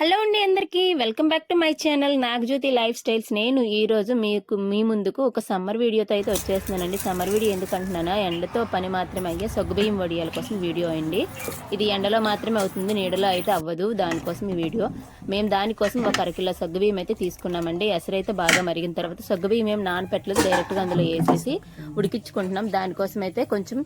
Hello అండి అందరికీ. Welcome back to my channel Nagajyothi life styles. నేను ఈరోజు మీకు మీ ముందుకు ఒక సమ్మర్ వీడియోతో అయితే వచ్చేస్తున్నానండి. సమ్మర్ వీడియో ఎందుకంటున్నానా ఎండతో పని మాత్రమే అయ్యే సగ్గుబియ్యం వడియాల కోసం వీడియో అండి. ఇది ఎండలో మాత్రమే అవుతుంది నీడలో అయితే అవ్వదు దానికోసం ఈ వీడియో. మేము దానికోసం ఒక అరకిలో సగ్గుబియ్యం అయితే తీసుకున్నామండి. ఎసరైతే బాగా మరిగిన తర్వాత సగ్గుబియ్యం ఏం నానపెట్టలేదు డైరెక్ట్గా అందులో వేసేసి ఉడికించుకుంటున్నాం. దానికోసం అయితే కొంచెం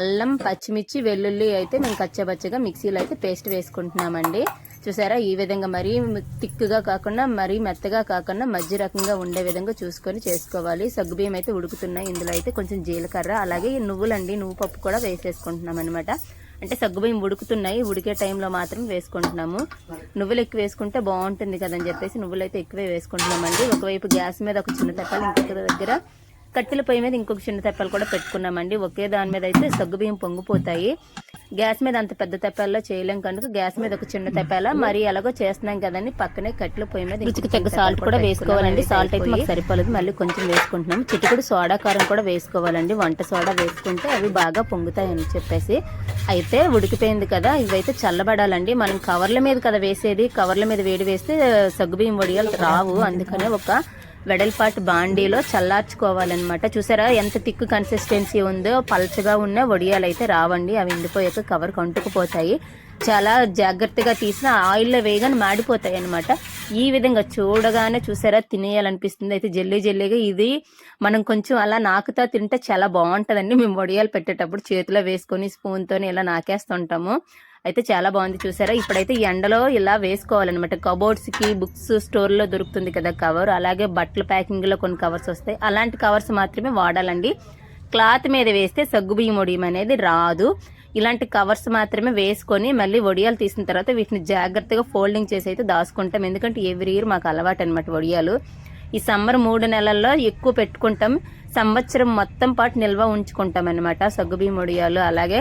అల్లం పచ్చిమిర్చి వెల్లుల్లి అయితే మేము కచ్చబచ్చగా మిక్సీలో అయితే పేస్ట్ వేసుకుంటున్నామండి. చూసారా? ఈ విధంగా మరీ థిక్గా కాకుండా మరీ మెత్తగా కాకుండా మధ్య రకంగా ఉండే విధంగా చూసుకొని చేసుకోవాలి. సగ్గుబియ్యం అయితే ఉడుకుతున్నాయి. ఇందులో అయితే కొంచెం జీలకర్ర అలాగే ఈ నువ్వులండి. నువ్వు పప్పు కూడా వేసేసుకుంటున్నాం అనమాట అంటే సగ్గుబియ్యం ఉడుకుతున్నాయి. ఉడికే టైంలో మాత్రం వేసుకుంటున్నాము. నువ్వులు ఎక్కువ వేసుకుంటే బాగుంటుంది కదని చెప్పేసి నువ్వులు అయితే ఎక్కువే వేసుకుంటున్నామండి ఒకవైపు గ్యాస్ మీద ఒక చిన్న తప్పాలి ఇంకొక దగ్గర కట్టెల పొయ్యి మీద ఇంకొక చిన్న తెప్పలు కూడా పెట్టుకున్నామండి ఒకే దాని మీద అయితే సగ్గుబియ్యం పొంగిపోతాయి. గ్యాస్ మీద అంత పెద్ద తెప్పాల్లో చేయలేం కనుక గ్యాస్ మీద ఒక చిన్న తెప్పాల మరి ఎలాగో చేస్తున్నాం కదండి. పక్కనే కట్టెల పొయ్యి మీద రుచికి తగ్గ సాల్ట్ కూడా వేసుకోవాలండి. సాల్ట్ అయితే మాకు సరిపోలేదు. మళ్ళీ కొంచెం వేసుకుంటున్నాం చిటికుడు సోడా కారం కూడా వేసుకోవాలండి. వంట సోడా వేసుకుంటే అవి బాగా పొంగుతాయి అని చెప్పేసి అయితే ఉడికిపోయింది కదా. ఇవైతే చల్లబడాలండి. మనం కవర్ల మీద కదా వేసేది. కవర్ల మీద వేడి వేస్తే సగ్గుబియ్యం వడియాలు రావు. అందుకనే ఒక వెడల్పాటి బాండీలో చల్లార్చుకోవాలన్నమాట. చూసారా ఎంత థిక్ కన్సిస్టెన్సీ ఉందో పల్చగా ఉన్న వడియాలు అయితే రావండి అవి ఎండిపోయాక కవర్ కంటుకుపోతాయి. చాలా జాగ్రత్తగా తీసిన ఆయిల్లో వేయగానే మాడిపోతాయి అనమాట ఈ విధంగా చూడగానే చూసారా? తినేయాలనిపిస్తుంది. అయితే జల్లీ జల్లీగా ఇది మనం కొంచెం అలా నాకుతా తింటే చాలా బాగుంటుందండి. మేము వడియాలు పెట్టేటప్పుడు చేతిలో వేసుకొని స్పూన్తో ఇలా నాకేస్తుంటాము. అయితే చాలా బాగుంది చూసారా? ఇప్పుడైతే ఎండలో ఇలా వేసుకోవాలన్నమాట. కబోర్డ్స్కి బుక్స్ స్టోర్లో దొరుకుతుంది కదా కవర్. అలాగే బట్టల ప్యాకింగ్లో కొన్ని కవర్స్ వస్తాయి. అలాంటి కవర్స్ మాత్రమే వాడాలండి. క్లాత్ మీద వేస్తే సగ్గుబియ్యం వడియం అనేది రాదు. ఇలాంటి కవర్స్ మాత్రమే వేసుకొని మళ్ళీ వడియాలు తీసిన తర్వాత వీటిని జాగ్రత్తగా ఫోల్డింగ్ చేసి అయితే దాచుకుంటాం. ఎందుకంటే ఎవ్రీ ఇయర్ మాకు అలవాటు అనమాట వడియాలు. ఈ సమ్మర్ మూడు నెలల్లో ఎక్కువ పెట్టుకుంటాం. సంవత్సరం మొత్తం పాటు నిల్వ ఉంచుకుంటాం అనమాట సగ్గుబియ్యం వడియాలు. అలాగే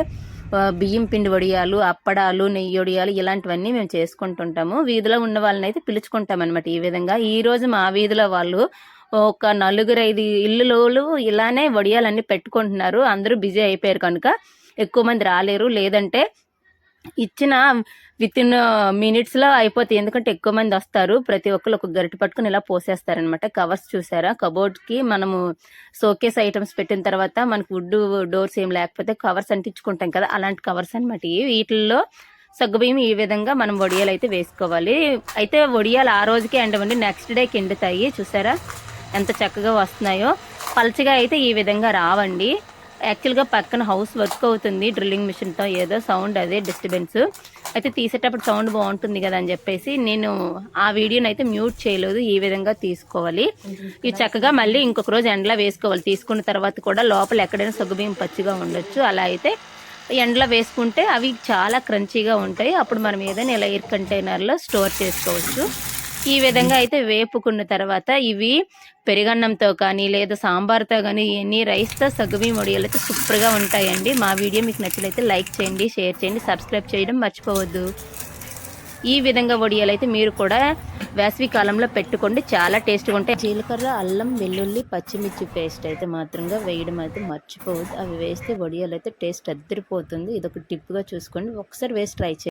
బియ్యం పిండి వడియాలు అప్పడాలు నెయ్యి వడియాలు ఇలాంటివన్నీ మేము చేసుకుంటుంటాము. వీధిలో ఉన్న వాళ్ళని అయితే పిలుచుకుంటాం అనమాట ఈ విధంగా. ఈ రోజు మా వీధిలో వాళ్ళు ఒక నలుగురు ఐదు ఇల్లులోలు ఇలానే వడియాలన్నీ పెట్టుకుంటున్నారు. అందరూ బిజీ అయిపోయారు కనుక. ఎక్కువ మంది రాలేరు. లేదంటే ఇచ్చిన విత్ ఇన్ మినిట్స్లో అయిపోతాయి. ఎందుకంటే ఎక్కువ మంది వస్తారు. ప్రతి ఒక్కరు ఒక గరిటె పట్టుకుని ఇలా పోసేస్తారనమాట కవర్స్ చూసారా? కబోర్డ్కి మనము షోకేస్ ఐటమ్స్ పెట్టిన తర్వాత మనకు వుడ్ డోర్స్ ఏం లేకపోతే కవర్స్ అంటించుకుంటాం కదా. అలాంటి కవర్స్ అనమాట వీటిల్లో సగ్గుబియ్యం ఈ విధంగా మనం వడియాలు అయితే వేసుకోవాలి. అయితే వడియాలు ఆ రోజుకే ఎండవండి నెక్స్ట్ డేకి ఎండుతాయి చూసారా? ఎంత చక్కగా వస్తున్నాయో. పలచగా అయితే ఈ విధంగా రావండి. యాక్చువల్గా పక్కన హౌస్ వర్క్ అవుతుంది. డ్రిల్లింగ్ మిషన్తో ఏదో సౌండ్ అదే డిస్టర్బెన్స్. అయితే తీసేటప్పుడు సౌండ్ బాగుంటుంది కదా అని చెప్పేసి నేను ఆ వీడియోని అయితే మ్యూట్ చేయలేదు. ఈ విధంగా తీసుకోవాలి. ఇవి చక్కగా మళ్ళీ ఇంకొక రోజు ఎండలో వేసుకోవాలి. తీసుకున్న తర్వాత కూడా లోపల ఎక్కడైనా సగ్గుబియ్యం పచ్చిగా ఉండొచ్చు. అలా అయితే ఎండలో వేసుకుంటే అవి చాలా క్రంచీగా ఉంటాయి. అప్పుడు మనం ఏదైనా ఇలా ఎయిర్ కంటైనర్లో స్టోర్ చేసుకోవచ్చు. ఈ విధంగా అయితే వేపుకున్న తర్వాత ఇవి పెరుగన్నంతో కానీ లేదా సాంబార్తో కానీ ఎన్ని రైస్తో సగ్గుబి వడియాలు అయితే సూపర్గా ఉంటాయండి. మా వీడియో మీకు నచ్చినైతే లైక్ చేయండి షేర్ చేయండి సబ్స్క్రైబ్ చేయడం మర్చిపోవద్దు. ఈ విధంగా వడియాలు అయితే మీరు కూడా వేసవి కాలంలో పెట్టుకోండి. చాలా టేస్ట్గా ఉంటాయి. జీలకర్ర అల్లం వెల్లుల్లి పచ్చిమిర్చి పేస్ట్ అయితే మాత్రంగా వేయడం అయితే మర్చిపోవద్దు. అవి వేస్తే వడియాలు అయితే టేస్ట్ అద్దరిపోతుంది. ఇది ఒక టిప్గా చూసుకోండి. ఒకసారి వేసి ట్రై చేయండి.